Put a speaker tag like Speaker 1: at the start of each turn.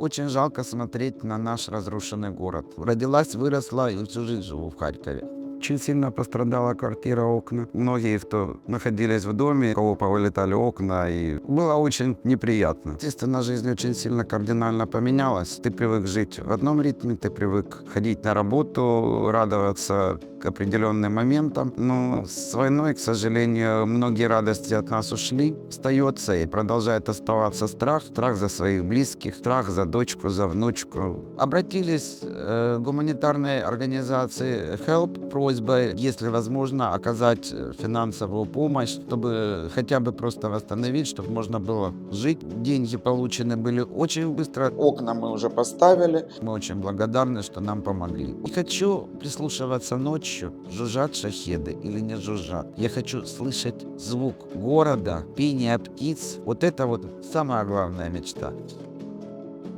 Speaker 1: Очень жалко смотреть на наш разрушенный город. Родилась, выросла и всю жизнь живу в Харькове. Очень сильно пострадала квартира, окна. Многие, кто находились в доме, у кого повылетали окна, и было очень неприятно. Естественно, жизнь очень сильно кардинально поменялась. Ты привык жить в одном ритме, ты привык ходить на работу, радоваться к определенным моментам. Но с войной, к сожалению, многие радости от нас ушли. Остается и продолжает оставаться страх. Страх за своих близких, страх за дочку, за внучку. Обратились э, гуманитарные организации HELP просьбой, если возможно, оказать э, финансовую помощь, чтобы хотя бы просто восстановить, чтобы можно было жить. Деньги получены были очень быстро. Окна мы уже поставили. Мы очень благодарны, что нам помогли. Не хочу прислушиваться ночью, жужжат шахеды или не жужжат. Я хочу слышать звук города, пение птиц. Вот это вот самая главная мечта.